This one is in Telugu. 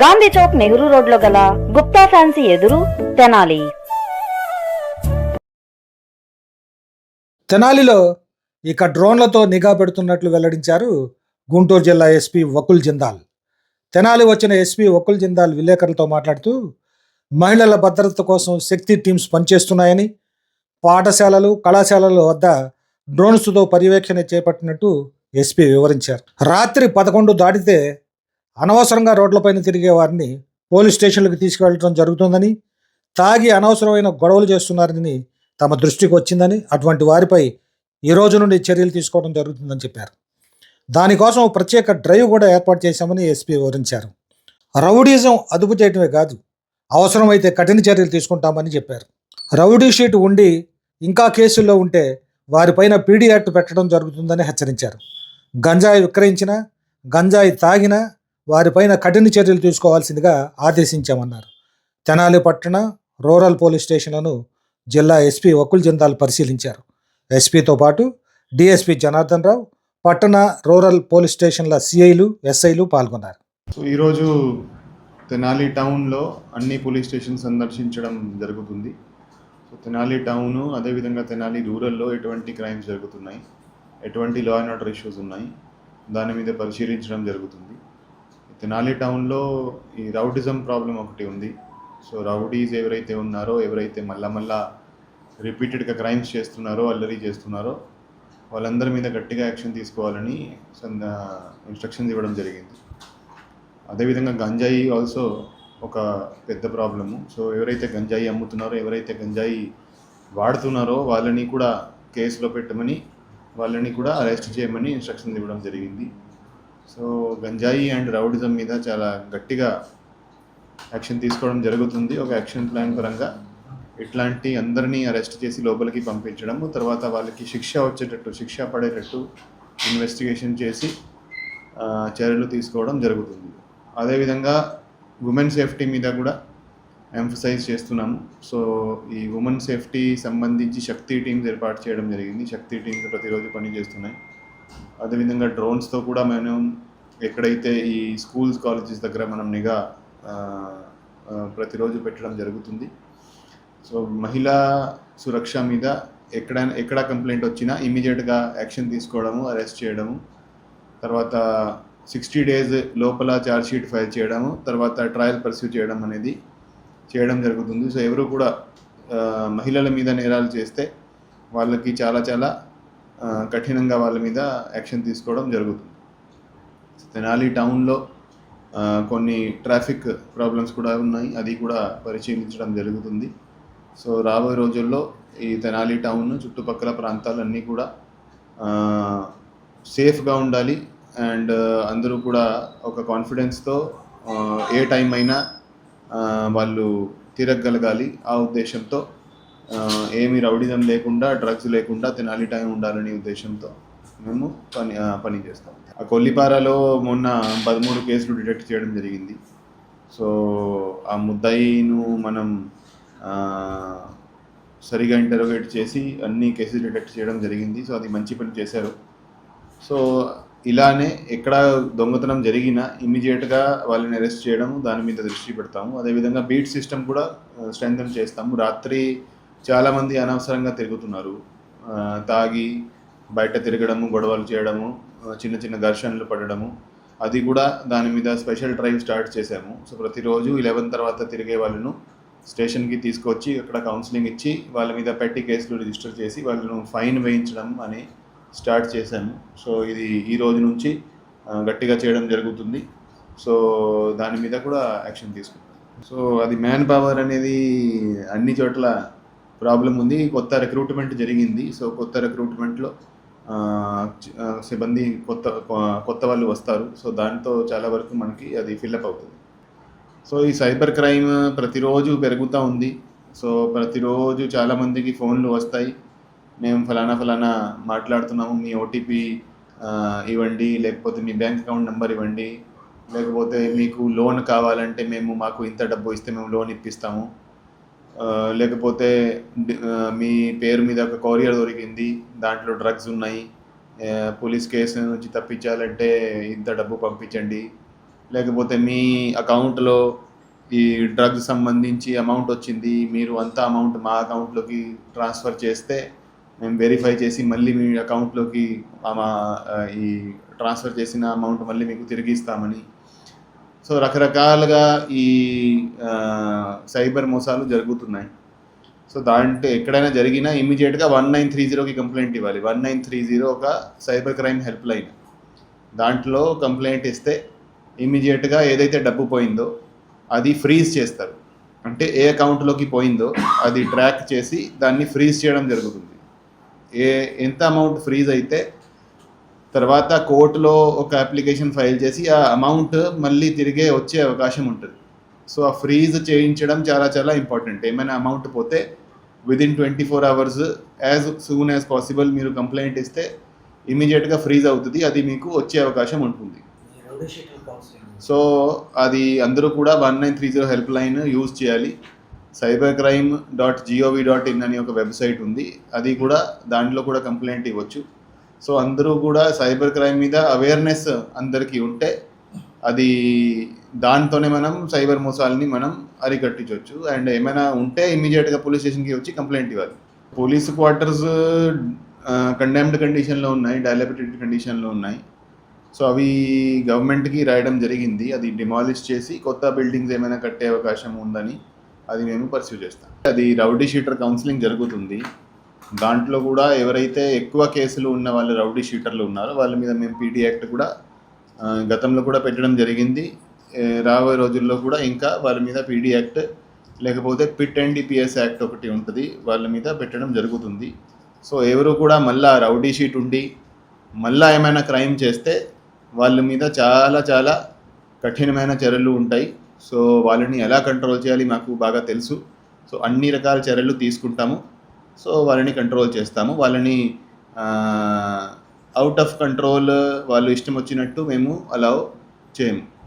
గాంధీ చౌక్ నెహ్రూ రోడ్లో గల గుప్తా ఫ్యాన్సీ ఎదురు తెనాలి. తెనాలిలో ఇక డ్రోన్లతో నిఘా పెడుతున్నట్లు వెల్లడించారు గుంటూరు జిల్లా ఎస్పీ వకుల్ జిందాల్. తెనాలి వచ్చిన ఎస్పీ వకుల్ జిందాల్ విలేకరులతో మాట్లాడుతూ మహిళల భద్రత కోసం శక్తి టీమ్స్ పనిచేస్తున్నాయని పాఠశాలలు కళాశాలల వద్ద డ్రోన్స్తో పర్యవేక్షణ చేపట్టినట్టు ఎస్పీ వివరించారు. రాత్రి పదకొండు దాటితే అనవసరంగా రోడ్లపైన తిరిగే వారిని పోలీస్ స్టేషన్లకు తీసుకువెళ్ళడం జరుగుతుందని తాగి అనవసరమైన గొడవలు చేస్తున్నారని తమ దృష్టికి వచ్చిందని అటువంటి వారిపై ఈ రోజు నుండి చర్యలు తీసుకోవడం జరుగుతుందని చెప్పారు. దానికోసం ప్రత్యేక డ్రైవ్ కూడా ఏర్పాటు చేశామని ఎస్పీ వివరించారు. రౌడీజం అదుపు చేయటమే కాదు అవసరమైతే కఠిన చర్యలు తీసుకుంటామని చెప్పారు. రౌడీ షీట్ ఉండి ఇంకా కేసుల్లో ఉంటే వారిపైన పీడీ యాక్ట్ పెట్టడం జరుగుతుందని హెచ్చరించారు. గంజాయి విక్రయించిన గంజాయి తాగినా వారిపైన కఠిన చర్యలు తీసుకోవాల్సిందిగా ఆదేశించామన్నారు. తెనాలి పట్టణ రూరల్ పోలీస్ స్టేషన్లను జిల్లా ఎస్పీ వకుల్ జిందాల్ పరిశీలించారు. ఎస్పీతో పాటు డిఎస్పీ జనార్దన్ రావు పట్టణ రూరల్ పోలీస్ స్టేషన్ల సిఐలు ఎస్ఐలు పాల్గొన్నారు. సో ఈరోజు తెనాలి టౌన్లో అన్ని పోలీస్ స్టేషన్ సందర్శించడం జరుగుతుంది. సో తెనాలి టౌను అదేవిధంగా తెనాలి రూరల్లో ఎటువంటి క్రైమ్స్ జరుగుతున్నాయి ఎటువంటి లా అండ్ ఆర్డర్ ఇష్యూస్ ఉన్నాయి దాని మీద పరిశీలించడం జరుగుతుంది. తెనాలి టౌన్లో ఈ రౌడిజం ప్రాబ్లం ఒకటి ఉంది. సో రౌడీస్ ఎవరైతే ఉన్నారో ఎవరైతే మళ్ళా మళ్ళా రిపీటెడ్గా క్రైమ్స్ చేస్తున్నారో అల్లరి చేస్తున్నారో వాళ్ళందరి మీద గట్టిగా యాక్షన్ తీసుకోవాలని ఇన్స్ట్రక్షన్స్ ఇవ్వడం జరిగింది. అదేవిధంగా గంజాయి ఆల్సో ఒక పెద్ద ప్రాబ్లము. సో ఎవరైతే గంజాయి అమ్ముతున్నారో ఎవరైతే గంజాయి వాడుతున్నారో వాళ్ళని కూడా కేసులో పెట్టమని వాళ్ళని కూడా అరెస్ట్ చేయమని ఇన్స్ట్రక్షన్స్ ఇవ్వడం జరిగింది. సో గంజాయి అండ్ రౌడిజం మీద చాలా గట్టిగా యాక్షన్ తీసుకోవడం జరుగుతుంది. ఒక యాక్షన్ ప్లాన్ పరంగా ఇట్లాంటి అందరినీ అరెస్ట్ చేసి లోపలికి పంపించడము తర్వాత వాళ్ళకి శిక్ష వచ్చేటట్టు శిక్ష పడేటట్టు ఇన్వెస్టిగేషన్ చేసి చర్యలు తీసుకోవడం జరుగుతుంది. అదేవిధంగా ఉమెన్ సేఫ్టీ మీద కూడా ఎంఫసైజ్ చేస్తున్నాము. సో ఈ ఉమెన్ సేఫ్టీ సంబంధించి శక్తి టీమ్స్ ఏర్పాటు చేయడం జరిగింది. శక్తి టీమ్స్ ప్రతిరోజు పని చేస్తున్నాయి అదేవిధంగా డ్రోన్స్తో కూడా మేము ఎక్కడైతే ఈ స్కూల్స్ కాలేజెస్ దగ్గర మనం నిఘా ప్రతిరోజు పెట్టడం జరుగుతుంది. సో మహిళా సురక్ష మీద ఎక్కడైనా ఎక్కడ కంప్లైంట్ వచ్చినా ఇమీడియట్గా యాక్షన్ తీసుకోవడము అరెస్ట్ చేయడము తర్వాత సిక్స్టీ డేస్ లోపల ఛార్జ్షీట్ ఫైల్ చేయడము తర్వాత ట్రయల్ పర్స్యూ చేయడం అనేది చేయడం జరుగుతుంది. సో ఎవరు కూడా మహిళల మీద నేరాలు చేస్తే వాళ్ళకి చాలా చాలా కఠినంగా వాళ్ళ మీద యాక్షన్ తీసుకోవడం జరుగుతుంది. తెనాలి టౌన్లో కొన్ని ట్రాఫిక్ ప్రాబ్లమ్స్ కూడా ఉన్నాయి. అది కూడా పరిశీలించడం జరుగుతుంది. సో రాబోయే రోజుల్లో ఈ తెనాలి టౌన్ చుట్టుపక్కల ప్రాంతాలన్నీ కూడా సేఫ్గా ఉండాలి. అండ్ అందరూ కూడా ఒక కాన్ఫిడెన్స్తో ఏ టైం అయినా వాళ్ళు తిరగగలగాలి. ఆ ఉద్దేశంతో ఏమి రౌడిజం లేకుండా డ్రగ్స్ లేకుండా తెనాలి టైం ఉండాలనే ఉద్దేశంతో మేము పని పని చేస్తాం. ఆ కొల్లిపారలో మొన్న పదమూడు కేసులు డిటెక్ట్ చేయడం జరిగింది. సో ఆ ముద్దాయిను మనం సరిగా ఇంటర్వ్యూట్ చేసి అన్ని కేసులు డిటెక్ట్ చేయడం జరిగింది. సో అది మంచి పని చేశారు. సో ఇలానే ఎక్కడ దొంగతనం జరిగినా ఇమీడియట్గా వాళ్ళని అరెస్ట్ చేయడం దాని మీద దృష్టి పెడతాము. అదేవిధంగా బీట్ సిస్టమ్ కూడా స్ట్రెంగ్ చేస్తాము. రాత్రి చాలామంది అనవసరంగా తిరుగుతున్నారు. తాగి బయట తిరగడము గొడవలు చేయడము చిన్న చిన్న ఘర్షణలు పడడము అది కూడా దాని మీద స్పెషల్ డ్రైవ్ స్టార్ట్ చేశాము. సో ప్రతిరోజు ఇలెవెన్ తర్వాత తిరిగే వాళ్ళను స్టేషన్కి తీసుకొచ్చి అక్కడ కౌన్సిలింగ్ ఇచ్చి వాళ్ళ మీద పెట్టి కేసులు రిజిస్టర్ చేసి వాళ్ళను ఫైన్ వేయించడం అని స్టార్ట్ చేశాము. సో ఇది ఈ రోజు నుంచి గట్టిగా చేయడం జరుగుతుంది. సో దాని మీద కూడా యాక్షన్ తీసుకుంటాం. సో అది మ్యాన్ పవర్ అనేది అన్ని చోట్ల ప్రాబ్లం ఉంది. కొత్త రిక్రూట్మెంట్ జరిగింది. సో కొత్త రిక్రూట్మెంట్లో సిబ్బంది కొత్త కొత్త వాళ్ళు వస్తారు. సో దాంతో చాలా వరకు మనకి అది ఫిల్అప్ అవుతుంది. సో ఈ సైబర్ క్రైమ్ ప్రతిరోజు పెరుగుతూ ఉంది. సో ప్రతిరోజు చాలామందికి ఫోన్లు వస్తాయి. మేము ఫలానా ఫలానా మాట్లాడుతున్నాము. మీ ఓటీపీ ఇవ్వండి. లేకపోతే మీ బ్యాంక్ అకౌంట్ నెంబర్ ఇవ్వండి. లేకపోతే మీకు లోన్ కావాలంటే మేము మాకు ఇంత డబ్బు ఇస్తే మేము లోన్ ఇప్పిస్తాము. లేకపోతే మీ పేరు మీద ఒక కొరియర్ దొరికింది దాంట్లో డ్రగ్స్ ఉన్నాయి పోలీస్ కేసు నుంచి తప్పించాలంటే ఇంత డబ్బు పంపించండి. లేకపోతే మీ అకౌంట్లో ఈ డ్రగ్స్ సంబంధించి అమౌంట్ వచ్చింది మీరు అంత అమౌంట్ మా అకౌంట్లోకి ట్రాన్స్ఫర్ చేస్తే మేము వెరిఫై చేసి మళ్ళీ మీ అకౌంట్లోకి మా ఈ ట్రాన్స్ఫర్ చేసిన అమౌంట్ మళ్ళీ మీకు తిరిగి ఇస్తామని సో రకరకాలుగా ఈ సైబర్ మోసాలు జరుగుతున్నాయి. సో దాంట్లో ఎక్కడైనా జరిగినా ఇమీడియట్గా వన్ నైన్ త్రీ జీరోకి కంప్లైంట్ ఇవ్వాలి. వన్ నైన్ త్రీ జీరో ఒక సైబర్ క్రైమ్ హెల్ప్ లైన్. దాంట్లో కంప్లైంట్ ఇస్తే ఇమీడియట్గా ఏదైతే డబ్బు పోయిందో అది ఫ్రీజ్ చేస్తారు. అంటే ఏ అకౌంట్లోకి పోయిందో అది ట్రాక్ చేసి దాన్ని ఫ్రీజ్ చేయడం జరుగుతుంది. ఏ ఎంత అమౌంట్ ఫ్రీజ్ అయితే తర్వాత కోర్టులో ఒక అప్లికేషన్ ఫైల్ చేసి ఆ అమౌంట్ మళ్ళీ తిరిగే వచ్చే అవకాశం ఉంటుంది. సో ఆ ఫ్రీజ్ చేయించడం చాలా చాలా ఇంపార్టెంట్ ఏమైనా అమౌంట్ పోతే within twenty four hours as soon as possible మీరు కంప్లైంట్ ఇస్తే ఇమీడియట్గా ఫ్రీజ్ అవుతుంది. అది మీకు వచ్చే అవకాశం ఉంటుంది. సో అది అందరూ కూడా one nine three zero help line use చేయాలి. Cyber crime dot G O V dot in అని ఒక వెబ్సైట్ ఉంది. అది కూడా దాంట్లో కూడా కంప్లైంట్ ఇవ్వచ్చు. సో అందరూ కూడా సైబర్ క్రైమ్ మీద అవేర్నెస్ అందరికీ ఉంటే అది దాంతోనే మనం సైబర్ మోసాలని మనం అరికట్టించవచ్చు అండ్ ఏమైనా ఉంటే ఇమీడియట్గా పోలీస్ స్టేషన్కి వచ్చి కంప్లైంట్ ఇవ్వాలి. పోలీస్ క్వార్టర్స్ కండెమ్డ్ కండిషన్లో ఉన్నాయి డైలబిటెడ్ కండిషన్లో ఉన్నాయి. సో అవి గవర్నమెంట్కి రాయడం జరిగింది. అది డిమాలిష్ చేసి కొత్త బిల్డింగ్స్ ఏమైనా కట్టే అవకాశం ఉందని అది మేము పర్సూ చేస్తాం. అది రౌడీ షీటర్ కౌన్సిలింగ్ జరుగుతుంది. దాంట్లో కూడా ఎవరైతే ఎక్కువ కేసులు ఉన్న వాళ్ళు రౌడీ షీటర్లు ఉన్నారో వాళ్ళ మీద మేము పీటీ యాక్ట్ కూడా గతంలో కూడా పెట్టడం జరిగింది. రాబోయే రోజుల్లో కూడా ఇంకా వాళ్ళ మీద పీడీ యాక్ట్ లేకపోతే పిట్ అండ్ డిపిఎస్ యాక్ట్ ఒకటి ఉంటుంది. వాళ్ళ మీద పెట్టడం జరుగుతుంది. సో ఎవరు కూడా మళ్ళా రౌడీ షీట్ ఉండి మళ్ళా ఏమైనా క్రైమ్ చేస్తే వాళ్ళ మీద చాలా చాలా కఠినమైన చర్యలు ఉంటాయి. సో వాళ్ళని ఎలా కంట్రోల్ చేయాలి మాకు బాగా తెలుసు. సో అన్ని రకాల చర్యలు తీసుకుంటాము. సో వాళ్ళని కంట్రోల్ చేస్తాము. వాళ్ళని అవుట్ ఆఫ్ కంట్రోల్ వాళ్ళు ఇష్టం వచ్చినట్టు మేము అలౌ చేయము.